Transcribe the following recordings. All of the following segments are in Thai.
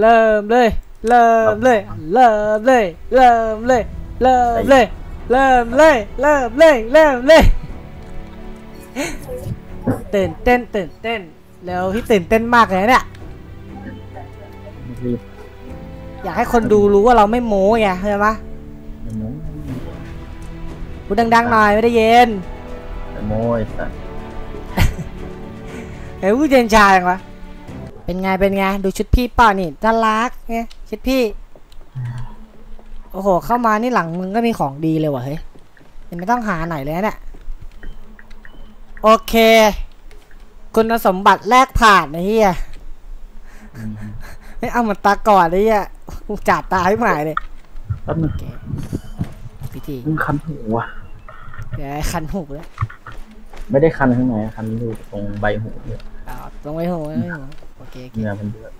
เริ่มเลย เริ่มเลย เริ่มเลย เริ่มเลย เริ่มเลย เริ่มเลย เริ่มเลย เริ่มเลยเต้นเต้นเต้นเต้น แล้วที่เต้นเต้นมากเลยเนี่ย อยากให้คนดูรู้ว่าเราไม่โม้ไงเข้าใจปะพูดดังๆหน่อยไม่ได้เย็นโม้ไอ้สัสไอ้พูดเย็นชาอย่างวะ เป็นไง เป็นไง ดูชุดพี่เปล่านี่น่ารักไงชุดพี่ โอ้โห เข้ามานี่หลังมึงก็มีของดีเลยว่ะเฮ้ยยังไม่ต้องหาไหนเลยนะเนี่ย โอเค คุณสมบัติแรกผ่านนะเฮียอืมไม่เอาเหมือนตาก่อนเลยเฮียจัดตาให้หมายเลยแป๊บนึงพิธีมึงคันหูว่ะเดี๋ยวให้คันหูแล้ว ไม่ได้คันข้างในคันอยู่ตรงใบหูเนี่ยเอาลงไว้หูไว้หูโอเคโอเคเนื้อมันเยอะ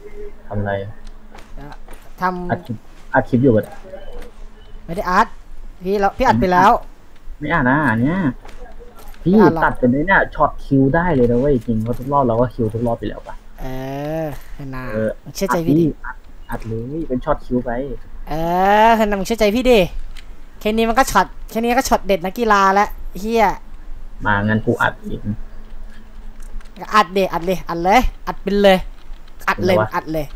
ทำอะไรแล้วทอัดคลิปอัดคลิปอยู่แบบำไม่ได้อัดพี่เราพี่อัดไปแล้ว ไม่อ่านนะอันเนี้ยพี่ไม่อ่านหรอกตัดเป็นไอ้เนี่ยช็อตคิวได้เลยนะเว้ยจริงเพราะทุกรอบเราก็คิวทุกรอบไปแล้วปะเออนาเออเชื่อใจพี่ดิอัดอัดเลยเป็นช็อตคิวไป เออเห็นนะมึงเชื่อใจพี่ดิแค่นี้มันก็ช็อตแค่นี้ก็ช็อตเด็ดนักกีฬาแล้วเฮียมางั้นกูอัดอีกอัดเดอัดเลยอัดเลยอัดเป็นเลย อัดเลยเป็นไรวะอัดเลย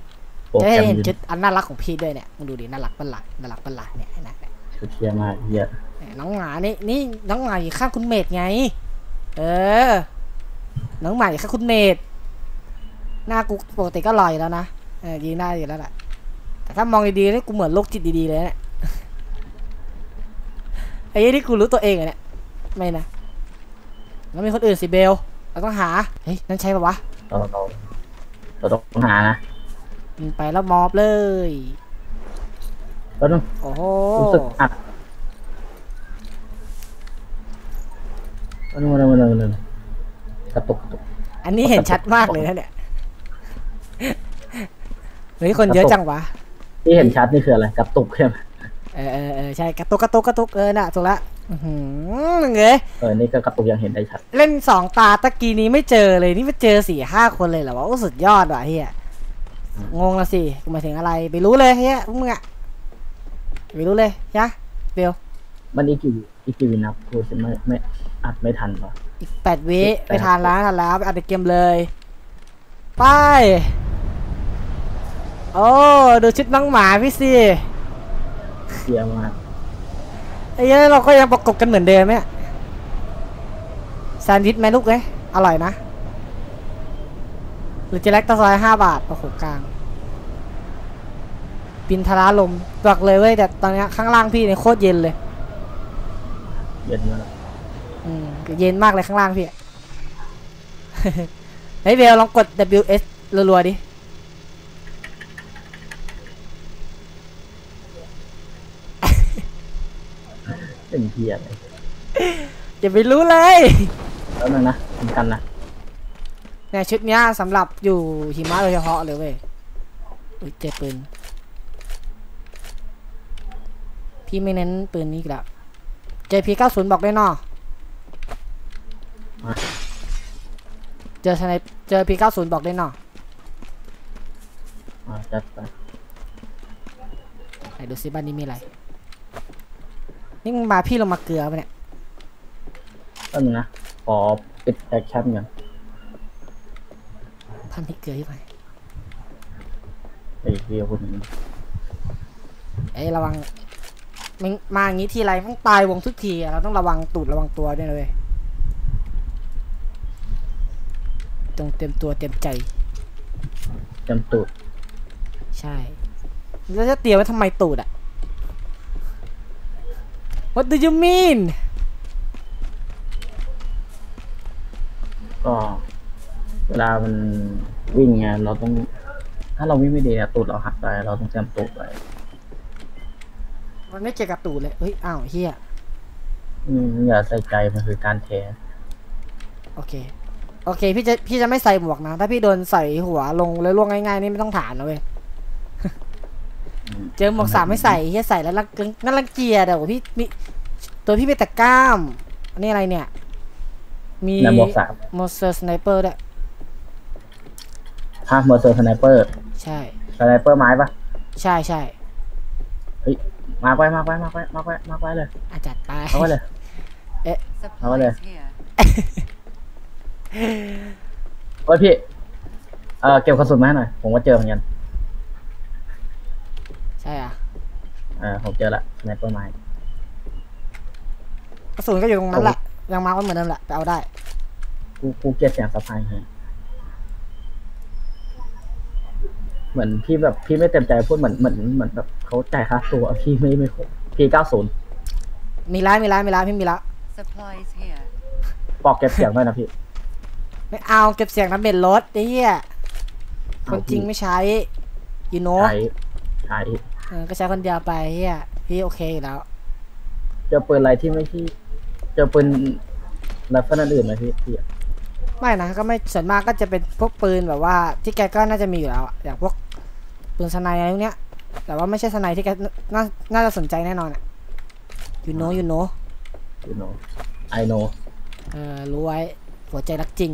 โปรจะแกได้รมเห็นยืนชุดอันน่ารักของพี่ด้วยเนี่ยมึงดูดิน่ารักปะล่ะน่ารักปะล่ะเนี่ยเห็นไหมเนี่ยชุดเทียมากเฮียน้องหมานี่นี่น้องหมาอยู่ข้างคุณเมดไง เออ น้องหมาอยู่ข้างคุณเมดหน้ากูปกติก็ลอยแล้วนะเออยีหน้าอยู่แล้วแหละแต่ถ้ามองดีๆนี่กูเหมือนโรคจิตดีๆเลยเนี่ยไอ้ยี่นี่กูรู้ตัวเองเหรอเนี่ยไม่นะแล้วมีคนอื่นสิเบลเราต้องหาเฮ้ยนั่นใช่ปะวะ เราเราเราต้องหานะอืมไปแล้วมอบเลยแล้วต้องโอ้โหรู้สึกอัดแล้วนึงนึงนึงนึงกระตุกกระตุกอันนี้เห็นชัดมากเลยนะเนี่ยเฮ้ยคนเยอะจังวะที่เห็นชัดนี่คืออะไรกระตุกใช่ไหมเออเออเออใช่กระตุกกระตุกกระตุกเออน่ะถูกละอื้อ หือเงยเออ นี่ก็กระตุกยังเห็นได้ชัด เล่นสองตาตะกี้นี้ไม่เจอเลย นี่มาเจอสี่ห้าคนเลยเหรอวะ โอ้สุดยอดว่ะเฮียงงละสิกูหมายถึงอะไร ไปรู้เลยเฮียพวกมึงอะไปรู้เลยยะเบลมันอีกกี่อีกกี่วินับกูจะไม่ไม่อัดไม่ทันปะอีกแปดวิแปดไปทานแล้วทานแล้วไปอัดในเกมเลย ไป โอ้ ดูชุดน้องหมาพี่สิเสียมาก ไอ้เหี้ยเราก็ยังประกบกันเหมือนเดิมเนี่ยแซนด์วิชไหมลูกเอ้ยอร่อยนะ หรือจะเล็กตะซอยห้าบาทโอ้โหกลางปินทาราลมบอกเลยเว้ยแต่ตอนเนี้ยข้างล่างพี่เนี่ยโคตรเย็นเลย เย็นมากอืมเย็นมากเลยข้างล่างพี่ เฮ้ยเบลลองกด WS รัวๆดิ เป็นเพียอะไรอย่าไปรู้เลยแล้วนึงนะเหมือนกันนะเนี่ยชุดเนี้ยสำหรับอยู่หิมะโดยเฉพาะเลยเว้ยอุ๊ยเจอปืน พี่ไม่เน้นปืนนี้อีกแล้ว JP90 บอกได้นอเจอสไนเจอ P90 บอกได้นออ่าจัดไปไหนดูซิบ้านนี้มีอะไร นี่มึงมาพี่ลงมาเกลือปะเนี่ยแล้วนึงนะขอปิดแอคชั่นก่อนพันที่เกลือที่ไหนไอ้เรียวคนนี้เอ้ยระวังมึงมาอย่างนี้ทีไรต้องตายวงทุกทีอะเราต้องระวังตูดระวังตัวด้วยนะเว้ยต้องเต็มตัวเต็มใจจำตูด ใช่ แล้วจะเตรียมไว้ทำไมตูดอะ What do you mean ก็เวลามันวิ่งไงเราต้อง ถ้าเราวิ่งไม่ดีอะตูดเราหักไปเราต้องจำตูดไว้มันไม่เกี่ยวกับตูดเลยเฮ้ยอ้าวเฮียอืมอย่าใส่ใจมันคือการแท้โอเค โอเค พี่จะพี่จะไม่ใส่หมวกนะ ถ้าพี่โดนใส่หัวลงแล้วล่วงง่ายๆนี่ไม่ต้องถามนะเว้ยเจอหมวกสามไม่ใส่เฮียใส่แล้วรังน่ารังเกียจอะโหพี่มี ตัวพี่มีแต่กล้าม อันนี้อะไรเนี่ย มีในหมวกสามมอสเตอร์สไนเปอร์ด้วยภาพเมอร์เซอร์สไนเปอร์ ใช่ สไนเปอร์ไม้ปะใช่ใช่มาไว้มาไว้มาไว้มาไว้มาไว้เลยอาจัดไปมาไว้เลย Supplies here. เฮ้ยพี่ เออเก็บกระสุนมาให้หน่อย ผมก็เจอเหมือนกัน ใช่อะ เออผมเจอละสไนเปอร์ไม้ กระสุนก็อยู่ตรงนั้นแหละ ยังมาร์กไว้เหมือนเดิมแหละไปเอาได้ กูกูเกลียดเสียงสะพายให้เหมือนพี่แบบพี่ไม่เต็มใจพูดเหมือนเหมือนเหมือนแบบเขาจ่ายค่าตัวพี่ไม่ไม่ครบพี่เก้าศูนย์มีร้านมีร้านมีร้านพี่มีร้าน Supplies here. ปอกเก็บเสียงด้วยนะพี่ ไม่เอาเก็บเสียงน้ำเบ็ดรถไอ้เหี้ยคเอานจริงพี่ไม่ใช้ยูโนใช้ใช้เออก็ใช้คนเดียวไปเหี้ยพี่โอเคอยู่แล้วเจอปืนอะไรที่ไม่ที่ เจอปืนไรเฟิลอันอื่นไหมพี่พี่ไม่นะก็ไม่ส่วนมากก็จะเป็นพวกปืนแบบว่า ที่แกก็น่าจะมีอยู่แล้วอะอย่างพวกปืนสไนอะไรพวกเนี้ย แต่ว่าไม่ใช่สไนที่แกน่าน่าจะสนใจแน่นอนอะยูโนยูโน you know I know เออรู้ไว้หัวใจรักจริง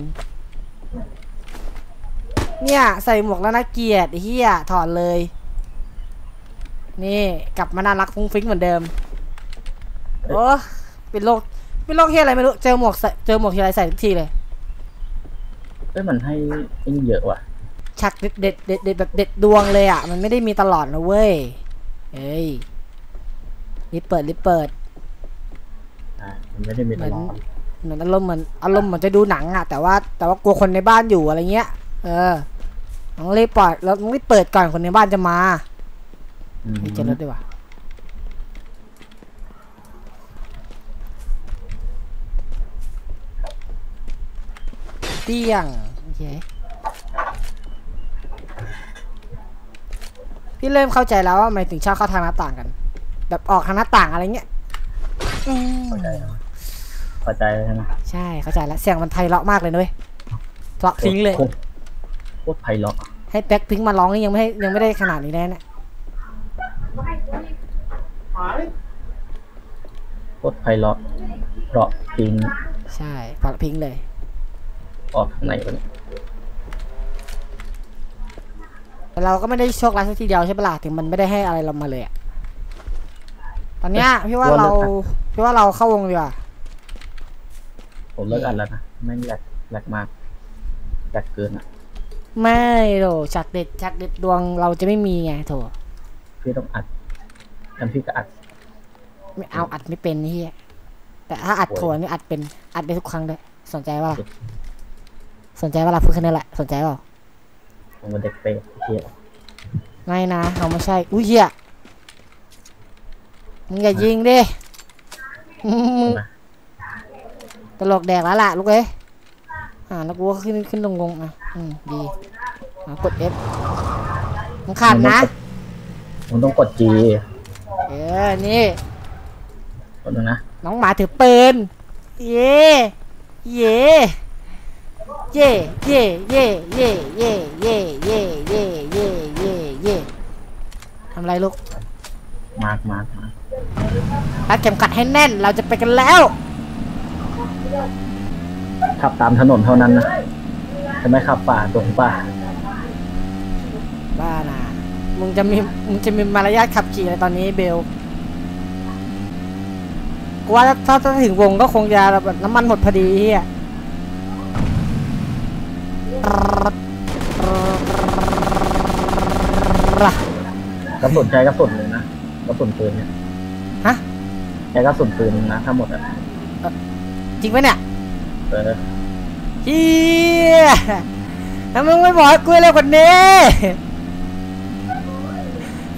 เนี่ยใส่หมวกแล้วนะเกียรติไอ้เฮียถอดเลย นี่กลับมาน่ารักฟุ้งฟิ้งเหมือนเดิมเอ้ยโอ้เป็นโรค เป็นโรคเฮียอะไรไม่รู้ เจอหมวกใส่เจอหมวกทีไรใส่ทุกทีเลย เอ้ยมันให้ไอ้นี่เยอะว่ะ ฉักเด็ดเด็ดเด็ดเด็ดแบบเด็ดดวงเลยอะ มันไม่ได้มีตลอดนะเว้ย เอ้ยรีบเปิดรีบเปิด อ่ามันไม่ได้มีตลอดเหมือนอารมณ์เหมือนอารมณ์เหมือนจะดูหนังอะ แต่ว่าแต่ว่ากลัวคนในบ้านอยู่อะไรเงี้ย เออต้องรีบปล่อยแล้วต้องรีบเปิดก่อนคนในบ้านจะมาอืมเฮ้ยเจอรถด้วยว่ะ เตี้ยงโอเคพี่เริ่มเข้าใจแล้วว่าทำไมถึงชอบเข้าทางหน้าต่างกัน แบบออกทางหน้าต่างอะไรเงี้ยอืมเข้าใจแล้วเข้าใจแล้วใช่ไหมใช่เข้าใจแล้วเสียงมันไพเราะมากเลยนะเว้ยเพราะพิงค์เลยโคตรโคตรไพเราะให้แบ็คพิงค์มาร้องนี่ยังไม่ให้ยังไม่ได้ขนาดนี้แน่เนี่ยโคตรไพเราะเพราะจริงใช่เพราะพิงค์เลย ออกทางไหนวะเนี่ยแต่เราก็ไม่ได้โชคร้ายสักทีเดียวใช่ปะล่ะถึงมันไม่ได้ให้อะไรเรามาเลยอะตอนเนี้ยพี่ว่าเราพี่ว่าเราเข้าวงดีกว่าผมเลิกอันแล้วนะแม่งแหลกแหลกมากแหลกเกินอะ ไม่โถจักเด็ดจักเด็ดดวงเราจะไม่มีไงโถพี่ต้องอัดกันพี่ก็อัด ไม่เอาอัดไม่เป็นนี่แต่ถ้าอัดโถนี่อัดเป็นอัดได้ทุกครั้งเลยสนใจว่า สนใจว่าล่ะพูดแค่นั้นแหละ สนใจเปล่าผมเป็นเด็กเปรตเฮียไม่นะเราไม่ใช่ อุ้ยเหี้ยมึงอย่ายิงดิมึงนะตลกแดกแล้วล่ะลูกเอ้ยอ่าแล้วกูก็ขึ้นขึ้นลงลงอะ อืมดีอะกด F มึงขาดนะผมต้องกด G เออ นี่กดนึงนะ น้องหมาถือปืน เย่เย่ เย่เย่เย่เย่เย่เย่เย่เย่เย่เย่เย่ทำไรลูก มาร์กมาร์กมาร์กรัดเข็มขัดให้แน่น เราจะไปกันแล้ว ขับตามถนนเท่านั้นนะจะไม่ขับป่าตรงป่าบ้านะมึงจะมี มึงจะมีมารยาทขับขี่อะไรตอนนี้เบลกูว่าถ้าถ้าถ้าถึงวงก็คงจะแบบน้ำมันหมดพอดีเฮีย กระสุนใช้กระสุนหนึ่งนะกระสุนปืนเนี่ยฮะใช้กระสุนปืนนะทั้งหมดอะจริงไหมเนี่ยเออเฮียทำไมมึงไม่บอกให้กูเร็วกว่านี้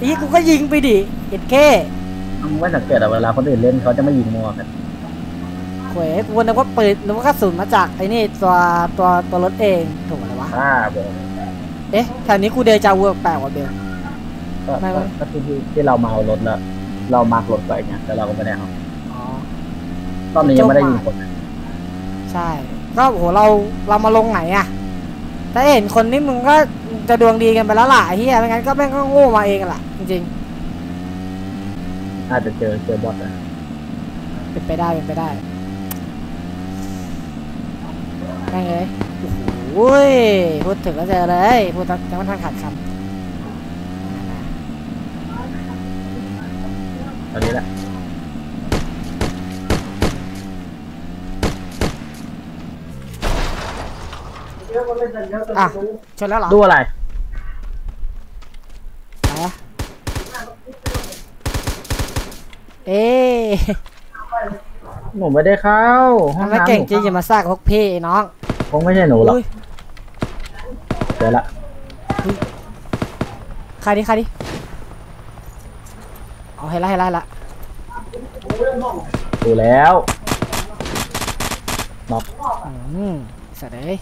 อีกูก็ยิงไปดิเอ็ดเคมึงไม่สังเกตอะเวลาคนอื่นเล่นเขาจะไม่ยิงมัวกันโขยกูนึกว่าปืนนึกว่ากระสุนมาจากไอ้นี่ตัวตัวตัวรถเองถูกอะไรวะบ้าบอกเอ๊ะแถวนี้กูเดจาวูแปลกกว่าเบล ก็ไม่ก็ไม่ ก็ที่ที่ที่เราเมารถแล้ว เรามาร์กรถไปเนี่ยแต่เราก็ไม่ได้เอาอ๋อรอบนี้ยังไม่ได้ยิงคนนะใช่ ก็โหเราเรามาลงไหนอะถ้าเห็นคนนี้มึงก็จะดวงดีกันไปแล้วล่ะไอ้เฮียไม่งั้นก็แม่งก็โง่มาเองอะล่ะ จริงอาจจะเจอเจอบอทนะๆเป็นไปได้เป็นไปได้แม่งเลยโอ้โหพูดถึงก็เจอเลยพูดยังไม่ทันขาดคำ ตอนนี้แหละอะชนแล้วเหรอดูอะไรไหนวะเอ๊ะหนูไม่ได้เข้าห้องทำไมน้ำเก่งหนูจริงอย่ามาซากพวกพี่ไอ้น้องคงไม่ใช่หนูหรอกอุ้ยเดี๋ยวละใครดิใครดิ เอาให้ละให้ละให้ละดูแล้วนอกอืมสัตว์เอ้ย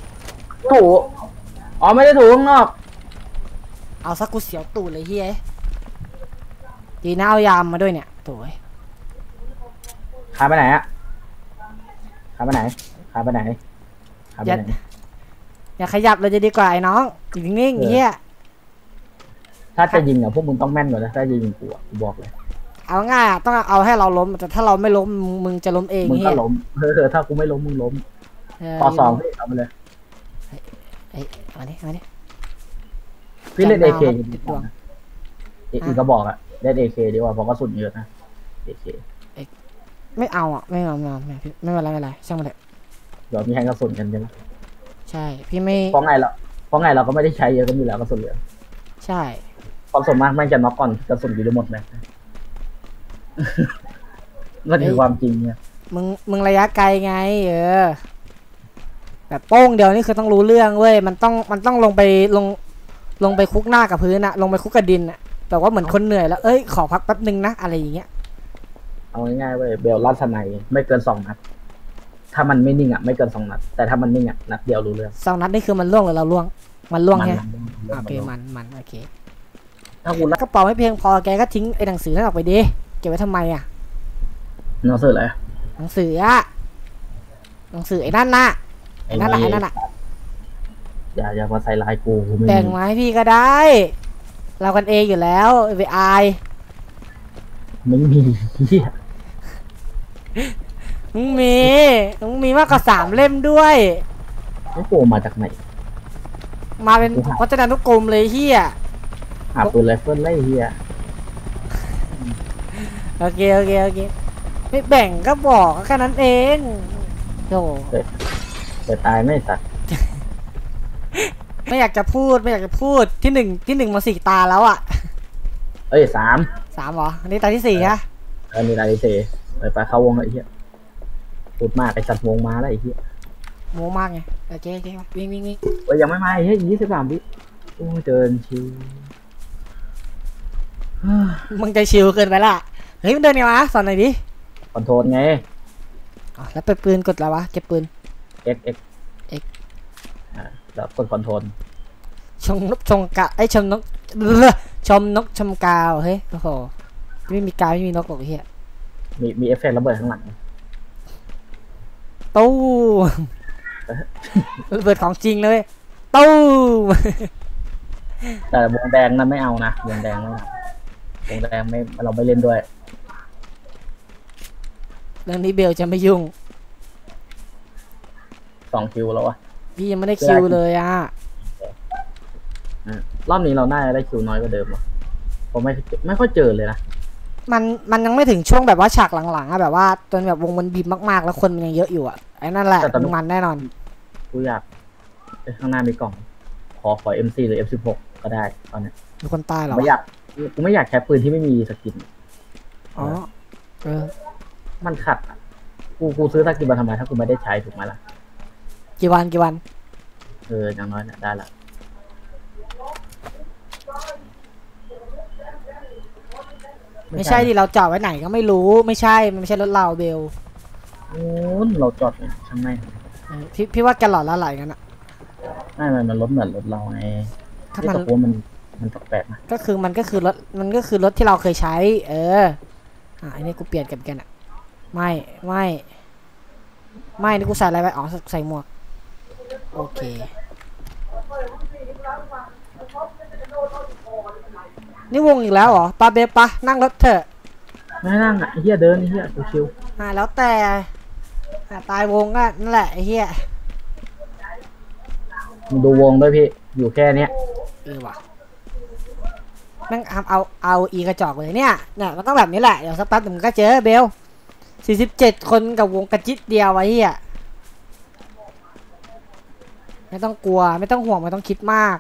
ถูอ๋อไม่ได้ถูข้างนอก เอาสักกูเสียวตูดเลยเฮียดีนะเอายามมาด้วยเนี่ยโถ่เอ้ยขายไปไหนอะขายไปไหนขายไปไหนขายไปอย่าไหนอย่าขยับเลยจะดีกว่าไอ้น้องอยู่นิ่งๆเออเฮียถ้าจะยิงอะพวกมึงต้องแม่นกว่านะถ้าจะยิงกูอะกูบอกเลย เอาง่ายอะต้องเอาให้เราล้มแต่ถ้าเราไม่ล้มมึงมึงจะล้มเองมึงเฮีก็ยล้มเออถ้ากูไม่ล้มมึงล้มเต่อสองพี่เอาไปเลยเอ้ยมาดิมาดิพี่เล่นจำเอดาวเคครับติดดวงอีกก็บอกอะเล่นเอเคดีกว่าเพราะก็สุดเยอะนะเอเคไม่เอาอะไม่เอาไม่เอาไม่เอาพี่ไม่เป็นไรไม่เป็นไรช่างมันเถอะเดี๋ยวมีให้กระสุนกันใช่ไหมใช่ พี่ไม่เพราะไงเราเพราะไงเราก็ไม่ได้ใช้เยอะกันอยู่แล้วกระสุนเหลือใช่ความส่วนมากแม่งจะน็อกก่อนกระสุนอยู่ได้หมดเลย นั่นคือความจริงเนี่ย มึง มึงระยะไกลไง เออ แบบโป้งเดียวนี่คือต้องรู้เรื่องเว้ย มันต้อง มันต้องลงไปลง ลงไปคุกหน้ากับพื้นอะลงไปคุกกับดินอะแบบว่าเหมือนคนเหนื่อยแล้ว เอ้ย ขอพักแป๊บนึงนะ อะไรอย่างเงี้ย เอาง่ายๆเว้ย เบลลัดสไนไม่เกินสองนัด ถ้ามันไม่นิ่งอะไม่เกินสองนัด แต่ถ้ามันนิ่งอะนัดเดียวรู้เรื่องสองนัดนี่คือมันล่วงหรือเราล่วง มันล่วงมันใช่มันโอเคมันมัน มัน โอเค ถ้ากูรักกระเป๋าไม่เพียงพอ แกก็ทิ้งไอ้หนังสือนั่นออกไปดิ เก็บไว้ทำไมอะหนังสืออะไรหนังสืออะหนังสือไอ้นั่นน่ะไอ้นั่นน่ะไอ้นั่นน่ะอย่าอย่ามาใส่ลายกูกูไม่แบ่งมีมาให้พี่ก็ได้ เรากันเองอยู่แล้วไปอายไม่มีเหี้ยมึงมีมึงมีมากกว่าสามเล่มด้วยไอ้โกมาจากไหนมาเป็นพจนานุกรมเลยเฮียหาปืนไรเฟิลไล่เฮีย โอเคโอเคโอเคไม่แบ่งก็บอกก็แค่นั้นเองโธ่แต่ตายไม่สัตว์ไม่อยากจะพูดไม่อยากจะพูดที่หนึ่งที่หนึ่งมาสี่ตาแล้วอะ เอ้ยสามสามเหรออันนี้ตาที่สี่ฮะอันนี้ลายเซไปไปเข้าวงไอ้เหี้ยพูดมากไอ้สัตว์วงมาแล้วไอ้เหี้ยโมมากไงโอเคโอเควิ่งวิ่งวิ่งเอ้ยยังไม่มาไอ้เหี้ยยี่สิบสามวิโอ้ยเดินชิวมึงใจชิวเกินไปละ เฮ้ยมันเดินไงวะสอนหน่อยดิคอนโทรลไงอ๋อแล้วเปิดปืนกดอะไรวะเก็บปืน X X X อ่าแล้วกดคอนโทรลชมนกชมกาไอยชมนกเอ้อชมนกชมกาวเฮ้ยโอ้โหไม่มีกาวไม่มีนกหรอกไอ้เฮียมีมีเอฟเฟกต์ระเบิดข้างหลังตู้มระเบิดของจริงเลยตู้มแต่วงแดงนั้นไม่เอานะวงแดงไม่เอาวงแดงไม่เราไม่เล่นด้วย เรื่องนี้เบลจะไม่ยุ่ง สองคิวแล้วอะพี่ยังไม่ได้คิวเลยอะอะรอบนี้เราน่าจะได้คิวน้อยกว่าเดิมวะผมไม่ไม่ค่อยเจอเลยนะ มันมันยังไม่ถึงช่วงแบบว่าฉากหลังๆอะแบบว่าจนแบบวงมันบีบมากๆ แล้วคนมันยังเยอะอยู่อะไอ้นั่นแหละมันแน่นอน กูอยากเอ้ยข้างหน้ามีกล่อง ขอขอ MC หรือ F16 ก็ได้ตอนเนี้ยมีคนตายเหรอไม่อยากกูไม่อยากใช้ปืนที่ไม่มีสกิน อ๋อเออ มันขัดอะกูกูซื้อสกินมาทำไมถ้ากูไม่ได้ใช้ถูกไหมล่ะกี่วันกี่วันเอออย่างน้อยเนี่ยได้ละไม่ใช่ดิเราจอดไว้ไหนก็ไม่รู้ไม่ใช่มันไม่ใช่รถเราเบลโอ้นเราจอดเนี่ยช่างแม่งเออพี่พี่ว่าแกหลอดละไหลกันอะไม่มันมันรถเหมือนรถเราไงถ้าที่มันตะโกนมันมันแปลกๆนะก็คือมันก็คือรถมันก็คือรถที่เราเคยใช้ เอออะอันนี้กูเปลี่ยนกันกันอะ ไม่ไม่ไม่นี่กูใส่อะไรไปอ๋อใส่หมวก โอเคนี่วงอีกแล้วเหรอปาเบปะนั่งรถเถอะไม่นั่งอะไอ้เฮียเดินไอ้เฮียกูชิวอ่าแล้วแต่อะตายวงก็นั่นแหละไอ้เหี้ยมึงดูวงด้วยพี่ อยู่แค่เนี้ยเออว่ะแม่งเอาเอาเอาอีกระจอกเลยเนี่ยเนี่ยมันต้องแบบนี้แหละเดี๋ยวสักแป๊บหนึ่งมึงก็เจอเบล สี่สิบเจ็ดคนกับวงกระจิตเดียวไว้เฮียไม่ต้องกลัว ไม่ต้องห่วงไม่ต้องคิดมาก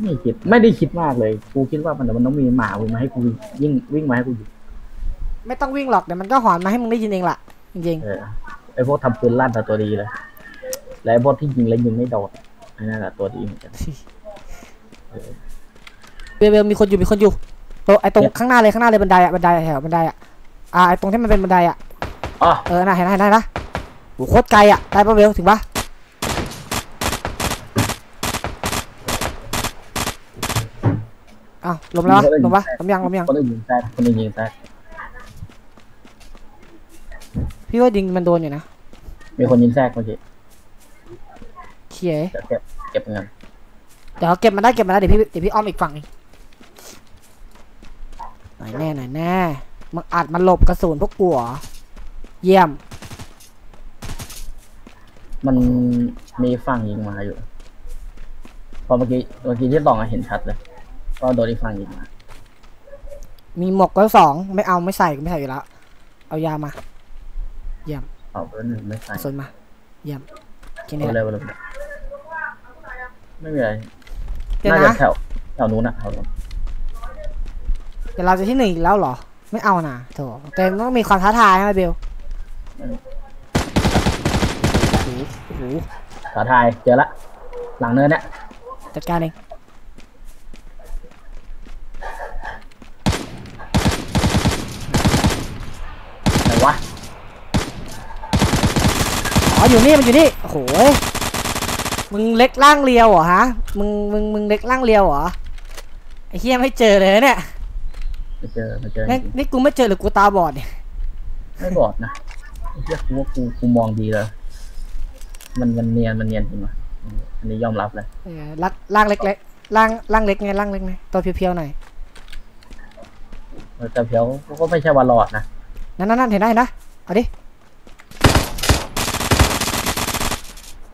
ไม่คิดไม่ได้คิดมากเลย กูคิดว่ามันมันต้องมีหมาวิ่งมาให้กูยิ่งวิ่งมาให้กูยิงไม่ต้องวิ่งหรอกเดี๋ยวมันก็หอนมาให้มึงได้ยินเองล่ะ จริงเออไอพวกทำปืนลั่นแต่ตัวดีเลยและไอพวกที่ยิงแล้วยิงไม่โดนอันนั้นแหละตัวดีเหมือนกันๆเบลเบลมีคนอยู่มีคนอยู่โตะไอตรงข้างหน้าเลยข้างหน้าเลยบันไดอะบันไดอะแถวบันไดอะอ่าไอตรงที่มันเป็นบันไดอะ อ๋อเออน่ะเห็นไหมเห็นไหมเห็นไหมโหโคตรไกลอะได้ปะเบลถึงปะอ้าวลมแล้ววะลมปะลมยังลมยังคนอื่นยิงแซดคนอื่นยิงแซดพี่ว่าดิงมันโดนอยู่นะมีคนยิงแซดเมื่อกี้เขียเดี๋ยวเก็บเก็บเงินเดี๋ยวเก็บมันได้เก็บมันได้เดี๋ยวพี่เดี๋ยวพี่อ้อมอีกฝั่งเองไหนแน่ไหนแน่มึงอัดมันหลบกระสุนพวกกูเหรอ เยี่ยม มันมีฝั่งยิงมาอยู่ พอเมื่อกี้เมื่อกี้ที่สองอะเห็นชัดเลยก็โดนอีกฝั่งยิงมา มีหมวกก็สองไม่เอาไม่ใส่ไม่ใส่อยู่แล้ว เอายามา เยี่ยมเอาเบอร์หนึ่งไม่ใส่กระสุนมา เยี่ยมแค่นี้เอาแหเลละยเอาเลยไม่มีอะไรเดี๋ยวน่าจะนะแถวแถวนู้นอะแถวนู้นเดี๋ยวเราจะที่หนึ่งอีกแล้วเหรอ ไม่เอานะโถแต่มันต้องมีความท้าทายใช่ไหมเบล โอ้โหโอ้โหท้าทายเจอละ หลังเนินเนี่ยจัดการเองไหนวะ อ๋ออยู่นี่มันอยู่นี่โอ้โหยมึงเล็กล่างเรียวเหรอฮะ มึงมึงมึงเล็กล่างเรียวเหรอไอ้เฮียไม่เจอเลยเนี่ยไม่เจอไม่เจอนี่นี่กูไม่เจอหรือกูตาบอดเนี่ยไม่บอดนะ เหี้ยกูว่ากูกูมองดีเลยมันมันเนียนมันเนียนจริงว่ะอันนี้ยอมรับเลยเออล่างล่างเล็กเล็กล่างล่างเล็กไงล่างเล็กไงตัวเพียวๆหน่อยเออแต่เพียวก็ไม่ใช่วันหลอดนะนั่นนั่นนั่นเห็นได้เห็นนะเอาดิ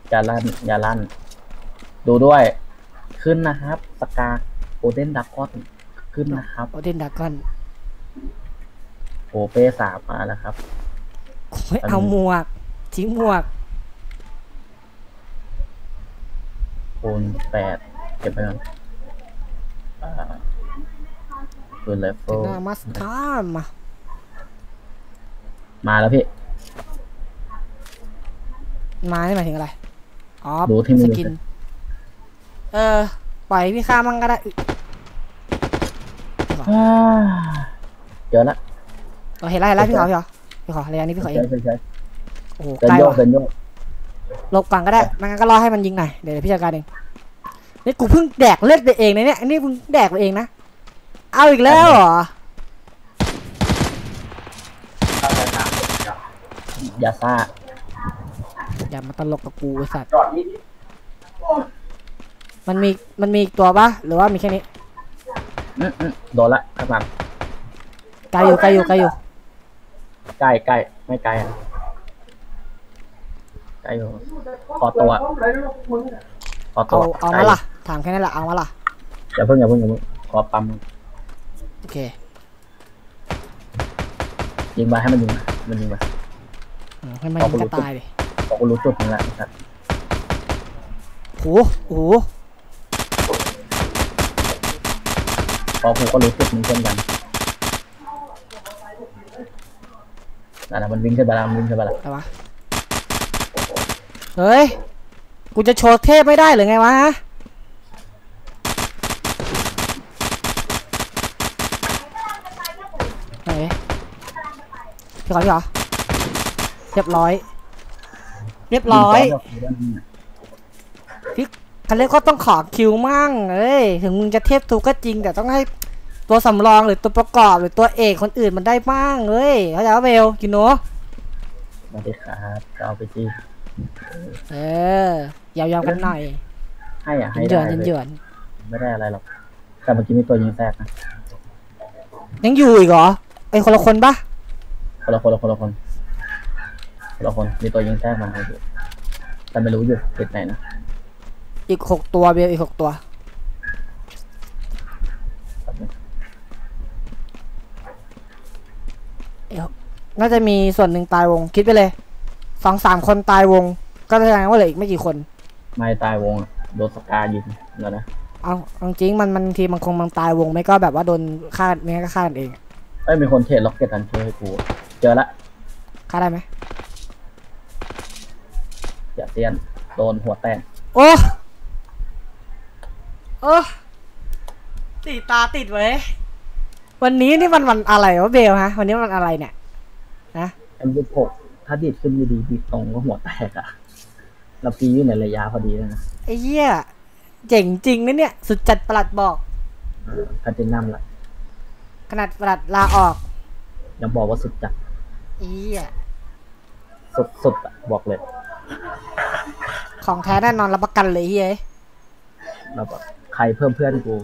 อย่าลั่นอย่าลั่น ดูด้วยขึ้นนะครับ สกาโอเดนดักคอนขึ้นนะครับ โอเดนดากอนโอเป้สามมาแล้วครับ กูไม่เอาหมวกทิ้งหมวกคูณแปดเก็บไปก่อนอ่าคูณเลฟเฟเดี๋ยวลหน้ามัสตาร์มามาแล้วพี่ มานี่หมายถึงอะไร อ๋อดูที่มือสกิน เออ ปล่อยพี่ข้ามั่งก็ได้อุ๊ยอ่าเจอละเราเห็นแล้วเห็นแล้วพี่ขอพี่ขอ พี่ขออะไรอันนี้พี่ขอเอใช่งใช่ใช่โอ้โหเดินใกล้โยกว่ะเดินโยกหลบก่อนก็ได้ไม่งั้นก็รอให้มันยิงหน่อยเดี๋ยวพี่จัดการเองนี่กูเพิ่งแดกเลือดไปเองนะเนี่ยอันนี้เพิ่งแดกไปเองนะเอาอีกแล้วเหรอยาซ่าอย่ามาตลกกับกูไอ้สัตว์มันมีมันมีอีกตัวปะหรือว่ามีแค่นี้อืมอืมโดนละข้างหลังไกลอยู่ไกลอยู่ไกลอยู่ ใกล้ใกล้ไม่ไกลอะใกล้อยู่ขอตัวขอตัเอาวเอามาล่ะ ถามแค่นั้นแหละเอามาล่ะ อย่าเพิ่งอย่าเพิ่งอย่าเพิ่งขอปั๊มโอเคยิงมาให้มันยิงมามันยิงมาอืมให้มันเอายิงไปก็ตายดิพอกูรู้จุดนี่แหละครับโหโหพอกูก็รู้จุดมึงเช่นกัน นั่นแหะมันวิ่งขึ้นไปแล้วมันวิ่งขึ้นไปแล้วอะไรวะเฮ้ย กูจะโชว์เทพไม่ได้หรือไงวะฮะไหนพี่ขอพี่ขอเรียบร้อย เรียบร้อยคันเล่นก็ต้องขอคิวมั่งเอ้ย ถึงมึงจะเทพถูกก็จริงแต่ต้องให้ ตัวสำรองหรือตัวประกอบหรือตัวเอกคนอื่นมันได้บ้างเอ้ยเข้าใจว่าเบลกินโนสวัสดีครับจะเอาไปจีเออยาวๆกันหน่อยให้อะให้เยืได้อนเลเยืยอนไม่ได้อะไรหรอกแต่เมื่อกี้มีตัวยิงแทรกนะยังอยู่อีกเหรอไอคนละคนปะคนละคนละคนละคนคนละคนมีตัวยิงแทรกมาให้ดูแต่ไม่รู้อยู่ติดไหนนะอีกหกตัวเบลอีกหกตัว แป๊บนึง เอ้ย น่าจะมีส่วนหนึ่งตายวง คิดไปเลยสองสามคนตายวง ก็แสดงว่าเหลืออีกไม่กี่คน ไม่ตายวงอะโดนสกายิงแล้วนะเอาเอาจริงมันมันทีมันคงมันตายวงไม่ก็แบบว่าโดนฆ่าไม่งั้นก็ฆ่ากันเองเอ้ยมีคนเทรดล็อกเก็ตทันเชอร์ให้กูเจอละฆ่าได้ไหมอย่าเซียนโดนหัวแตกโอ้โอ้ติดตาติดไว้ย วันนี้นี่มันวันอะไรวะเบลฮะ วันนี้มันอะไรเนี่ยนะเอ็มหกถ้าดีดขึ้นดีๆดีดตรงก็หัวแตกอะเราพีอยู่ในระยะพอดีเลยนะไอ้เหี้ยเจ๋งจริงนะเนี่ย สุดจัดประหลัดบอกแพทินัมละขนาดประหลัดลาออก ยังบอกว่าสุดจัดไอ้เหี้ยสุดสุดๆอะบอกเลย ของแท้แน่นอนรับประกันเลยเฮ้ยเราแบบใครเพิ่มเพื่อนกู